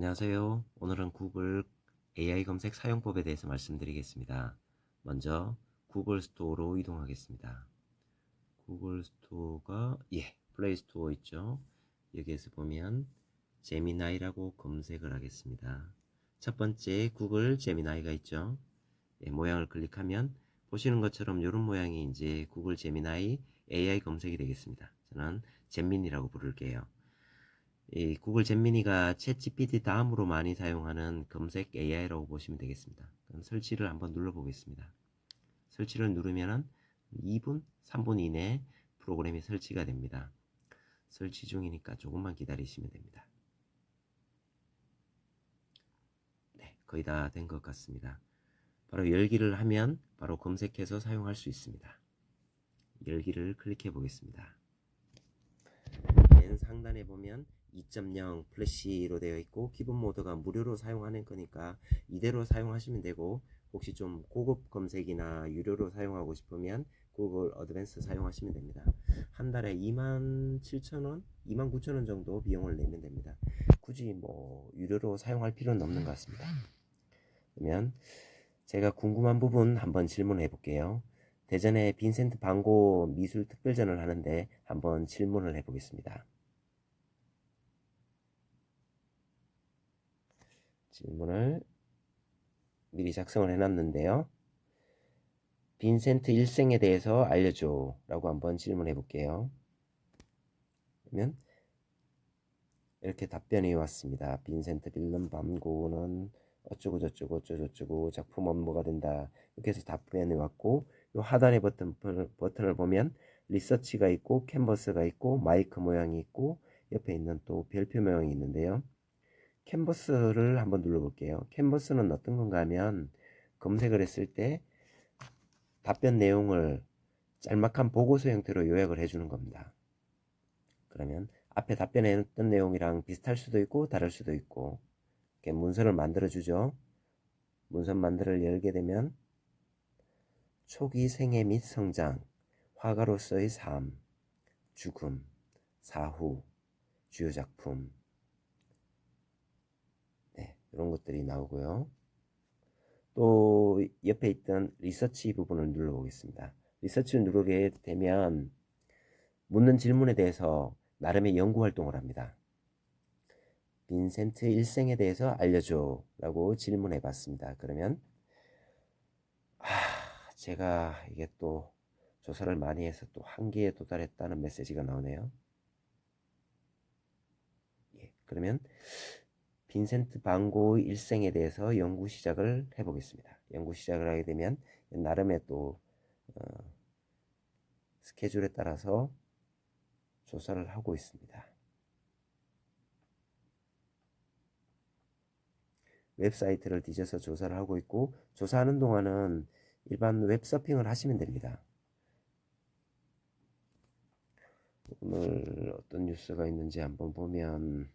안녕하세요. 오늘은 구글 AI 검색 사용법에 대해서 말씀드리겠습니다. 먼저 구글 스토어로 이동하겠습니다. 구글 스토어가 예, 플레이 스토어 있죠. 여기에서 보면 제미나이라고 검색을 하겠습니다. 첫 번째 구글 제미나이가 있죠. 예, 모양을 클릭하면 보시는 것처럼 이런 모양이 이제 구글 제미나이 AI 검색이 되겠습니다. 저는 잼민이라고 부를게요. 이 구글 잼미니가 챗 GPT 다음으로 많이 사용하는 검색 AI라고 보시면 되겠습니다. 그럼 설치를 한번 눌러보겠습니다. 설치를 누르면은 2분, 3분 이내에 프로그램이 설치가 됩니다. 설치 중이니까 조금만 기다리시면 됩니다. 네, 거의 다 된 것 같습니다. 바로 열기를 하면 바로 검색해서 사용할 수 있습니다. 열기를 클릭해 보겠습니다. 맨 상단에 보면 2.0 플래시로 되어 있고 기본 모드가 무료로 사용하는 거니까 이대로 사용하시면 되고 혹시 좀 고급 검색이나 유료로 사용하고 싶으면 구글 어드밴스 사용하시면 됩니다. 한 달에 27,000원, 29,000원 정도 비용을 내면 됩니다. 굳이 뭐 유료로 사용할 필요는 없는 것 같습니다. 그러면 제가 궁금한 부분 한번 질문해 볼게요. 대전에 빈센트 방고 미술 특별전을 하는데 한번 질문을 해 보겠습니다. 질문을 미리 작성을 해놨는데요. 빈센트 일생에 대해서 알려줘 라고 한번 질문해 볼게요. 그러면 이렇게 답변이 왔습니다. 빈센트 빌름 밤고는 어쩌고 저쩌고 어쩌고 저쩌고 작품 업무가 된다. 이렇게 해서 답변이 왔고 요 하단의 버튼, 버튼을 보면 리서치가 있고 캔버스가 있고 마이크 모양이 있고 옆에 있는 또 별표 모양이 있는데요. 캔버스를 한번 눌러볼게요. 캔버스는 어떤 건가 하면 검색을 했을 때 답변 내용을 짤막한 보고서 형태로 요약을 해주는 겁니다. 그러면 앞에 답변했던 내용이랑 비슷할 수도 있고 다를 수도 있고 이렇게 문서를 만들어 주죠. 문서 만들어 열게 되면 초기 생애 및 성장, 화가로서의 삶, 죽음, 사후, 주요 작품, 네, 이런 것들이 나오고요. 또 옆에 있던 리서치 부분을 눌러 보겠습니다. 리서치를 누르게 되면 묻는 질문에 대해서 나름의 연구 활동을 합니다. 빈센트 일생에 대해서 알려줘 라고 질문해 봤습니다. 그러면 아, 제가 이게 또 조사를 많이 해서 또 한계에 도달했다는 메시지가 나오네요. 예, 그러면 빈센트 방고의 일생에 대해서 연구 시작을 해보겠습니다. 연구 시작을 하게 되면 나름의 또 어, 스케줄에 따라서 조사를 하고 있습니다. 웹사이트를 뒤져서 조사를 하고 있고 조사하는 동안은 일반 웹서핑을 하시면 됩니다. 오늘 어떤 뉴스가 있는지 한번 보면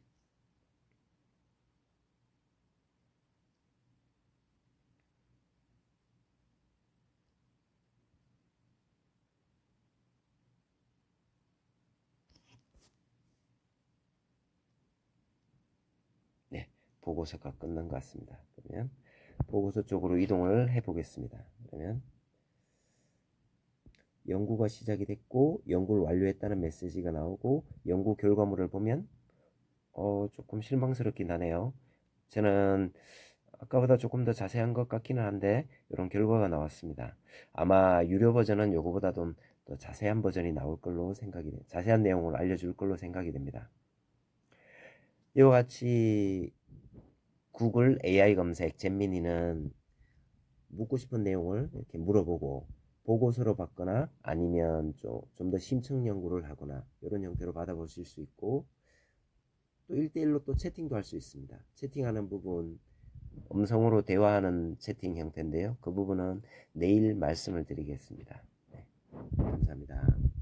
네, 보고서가 끝난 것 같습니다. 그러면 보고서 쪽으로 이동을 해 보겠습니다. 그러면 연구가 시작이 됐고 연구를 완료했다는 메시지가 나오고 연구 결과물을 보면 어, 조금 실망스럽긴 하네요. 저는 아까보다 조금 더 자세한 것 같기는 한데 이런 결과가 나왔습니다. 아마 유료 버전은 요거보다 좀 더 자세한 버전이 나올 걸로 생각이 돼. 자세한 내용을 알려줄 걸로 생각이 됩니다. 이와 같이 구글 AI 검색 잼미니는 묻고 싶은 내용을 이렇게 물어보고 보고서로 받거나 아니면 좀 더 심층 연구를 하거나 이런 형태로 받아보실 수 있고 또 1대1로 또 채팅도 할 수 있습니다. 채팅하는 부분 음성으로 대화하는 채팅 형태인데요. 그 부분은 내일 말씀을 드리겠습니다. 네, 감사합니다.